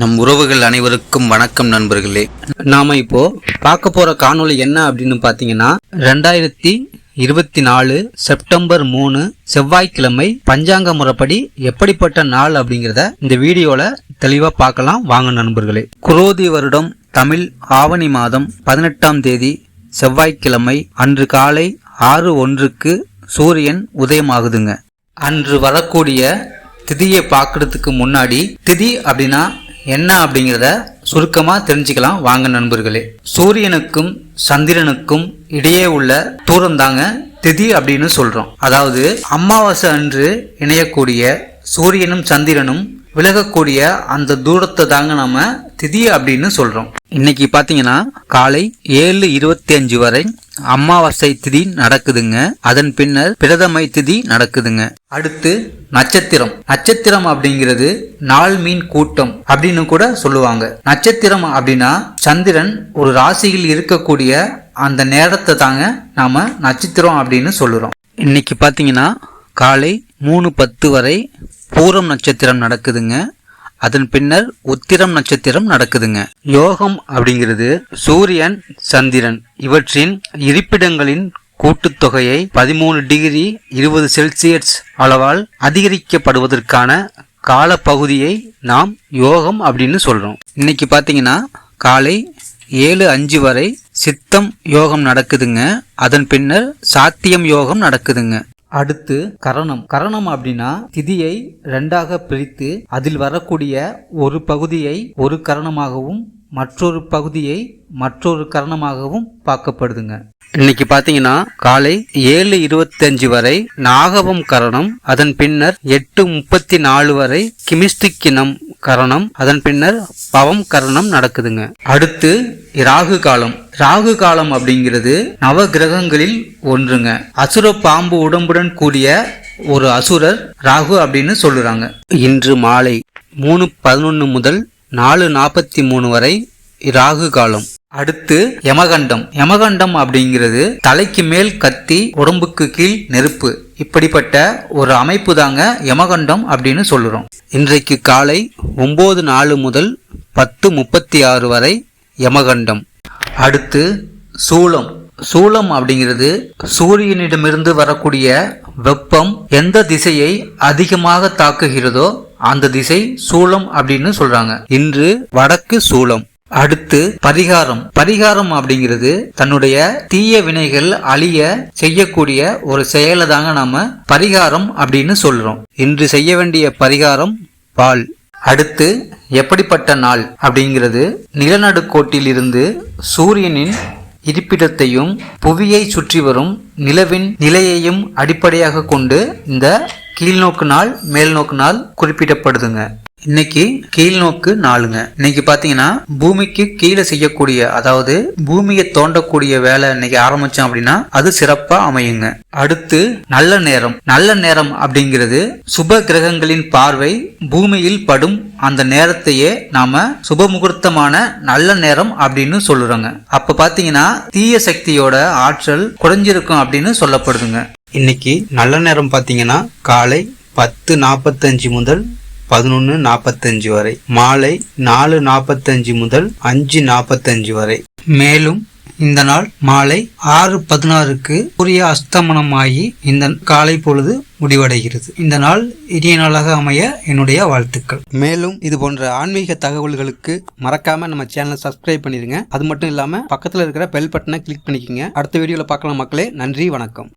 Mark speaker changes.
Speaker 1: நம் உறவுகள் அனைவருக்கும் வணக்கம் நண்பர்களே.
Speaker 2: நாம இப்போ பார்க்க போற காணொளி என்ன அப்படின்னு பாத்தீங்கன்னா ரெண்டாயிரத்தி இருபத்தி நாலு செப்டம்பர் மூணு செவ்வாய்க்கிழமை பஞ்சாங்க முறைப்படி எப்படிப்பட்ட நாள் அப்படிங்கிறத இந்த வீடியோல தெளிவா பார்க்கலாம். வாங்க நண்பர்களே. குரோதி வருடம் தமிழ் ஆவணி மாதம் பதினெட்டாம் தேதி செவ்வாய்க்கிழமை அன்று காலை ஆறு ஒன்றுக்கு சூரியன் உதயமாகுதுங்க. அன்று வரக்கூடிய திதியை பார்க்கறதுக்கு முன்னாடி திதி அப்படின்னா என்ன அப்படிங்கிறத சுருக்கமா தெரிஞ்சுக்கலாம். வாங்க நண்பர்களே. சூரியனுக்கும் சந்திரனுக்கும் இடையே உள்ள தூரம் தாங்க திதி அப்படின்னு சொல்றோம். அதாவது அமாவாசை அன்று இணையக்கூடிய சூரியனும் சந்திரனும் விலகக்கூடிய அந்த தூரத்தை தாங்க நம்ம திதி அப்படின்னு சொல்றோம். இன்னைக்கு பாத்தீங்கன்னா காலை ஏழு இருபத்தி அஞ்சு வரை அமாவாசை திதி நடக்குதுங்க. அதன் பின்னர் பிரதமை திதி நடக்குதுங்க. அடுத்து நட்சத்திரம். நட்சத்திரம் அப்படிங்கிறது நாள் மீன் கூட்டம் அப்படின்னு கூட சொல்லுவாங்க. நட்சத்திரம் அப்படின்னா சந்திரன் ஒரு ராசியில் இருக்கக்கூடிய அந்த நேரத்தை தாங்க நாம நட்சத்திரம் அப்படின்னு சொல்லுறோம். இன்னைக்கு பாத்தீங்கன்னா காலை மூணு பத்து வரை பூரம் நட்சத்திரம் நடக்குதுங்க. அதன் பின்னர் உத்திரம் நட்சத்திரம் நடக்குதுங்க. யோகம் அப்படிங்கிறது சூரியன் சந்திரன் இவற்றின் இருப்பிடங்களின் கூட்டுத்தொகையை பதிமூணு டிகிரி இருபது செல்சியஸ் அளவால் அதிகரிக்கப்படுவதற்கான காலப்பகுதியை நாம் யோகம் அப்படின்னு சொல்றோம். இன்னைக்கு பாத்தீங்கன்னா காலை ஏழு அஞ்சு வரை சித்தம் யோகம் நடக்குதுங்க. அதன் பின்னர் சாத்தியம் யோகம் நடக்குதுங்க. அடுத்து கரணம். கரணம் அப்படின்னா திதியை ரெண்டாக பிரித்து அதில் வரக்கூடிய ஒரு பகுதியை ஒரு கரணமாகவும் மற்றொரு பகுதியை மற்றொரு கரணமாகவும் பார்க்கப்படுதுங்க. இன்னைக்கு பாத்தீங்கன்னா காலை ஏழு இருபத்தஞ்சு வரை நாகவம் கரணம் அதன் பின்னர் எட்டு முப்பத்தி நாலு வரை கிமிஸ்டிக்கினம் கரணம் அதன் பின்னர் பவம் கரணம் நடக்குதுங்க. அடுத்து ராகு காலம். ராகு காலம் அப்படிங்கிறது நவ கிரகங்களில் ஒன்றுங்க. அசுர பாம்பு உடம்புடன் கூடிய ஒரு அசுரர் ராகு அப்படின்னு சொல்லுறாங்க. இன்று மாலை மூணு பதினொன்னு முதல் நாலு நாற்பத்தி மூணு வரை ராகு காலம். அடுத்து யமகண்டம். யமகண்டம் அப்படிங்கிறது தலைக்கு மேல் கத்தி உடம்புக்கு கீழ் நெருப்பு. இப்படிப்பட்ட ஒரு அமைப்பு தாங்க யமகண்டம் அப்படின்னு சொல்லுறோம். இன்றைக்கு காலை ஒன்பது நாலு முதல் பத்து முப்பத்தி ஆறு வரை யமகண்டம். அடுத்து சூளம். சூளம் அப்படிங்கிறது சூரியனிடமிருந்து வரக்கூடிய வெப்பம் எந்த திசையை அதிகமாக தாக்குகிறதோ அந்த திசை சூளம் அப்படின்னு சொல்றாங்க. இன்று வடக்கு சூளம். அடுத்து பரிகாரம். பரிகாரம் அப்படிங்கிறது தன்னுடைய தீய வினைகள் அழிய செய்யக்கூடிய ஒரு செயலை தாங்க நாம பரிகாரம் அப்படின்னு சொல்றோம். இன்று செய்ய வேண்டிய பரிகாரம் பால். அடுத்து எப்படிப்பட்ட நாள் அப்படிங்கிறது நிலநடுக்கோட்டில் இருந்து சூரியனின் இருப்பிடத்தையும் புவியை சுற்றி வரும் நிலவின் நிலையையும் அடிப்படையாக கொண்டு இந்த கீழ்நோக்கு நாள் மேல்நோக்கு நாள் குறிப்பிடப்படுதுங்க. இன்னைக்கு கீழ்நோக்கு நாளுங்க. இன்னைக்கு பாத்தீங்கன்னா பூமிக்கு கீழே செய்யக்கூடிய அதாவது பூமியை தோண்டக்கூடிய வேலை இன்னைக்கு ஆரம்பிச்சோம் அப்படின்னா அது சிறப்பா அமையுங்க. அடுத்து நல்ல நேரம். நல்ல நேரம் அப்படிங்கிறது சுப கிரகங்களின் பார்வை பூமியில் படும் அந்த நேரத்தையே நாம சுப முகூர்த்தமான நல்ல நேரம் அப்படின்னு சொல்லுறோங்க. அப்ப பாத்தீங்கன்னா தீய சக்தியோட ஆற்றல் குறைஞ்சிருக்கும் அப்படின்னு சொல்லப்படுதுங்க. இன்னைக்கு நல்ல நேரம் பாத்தீங்கன்னா காலை பத்து நாற்பத்தஞ்சு முதல் பதினொன்று நாற்பத்தஞ்சு வரை. மாலை நாலு நாற்பத்தஞ்சு முதல் அஞ்சு நாற்பத்தஞ்சு வரை. மேலும் இந்த நாள் மாலை ஆறு பதினாறுக்கு சூரிய அஸ்தமனமாகி இந்த காலை பொழுது முடிவடைகிறது. இந்த நாள் இனிய நாளாக அமைய என்னுடைய வாழ்த்துக்கள். மேலும் இது போன்ற ஆன்மீக தகவல்களுக்கு மறக்காம நம்ம சேனலை சப்ஸ்கிரைப் பண்ணிருங்க. அது மட்டும் இல்லாம பக்கத்துல இருக்கிற பெல் பட்டனை கிளிக் பண்ணிக்கோங்க. அடுத்த வீடியோல பார்க்கலாம் மக்களே. நன்றி வணக்கம்.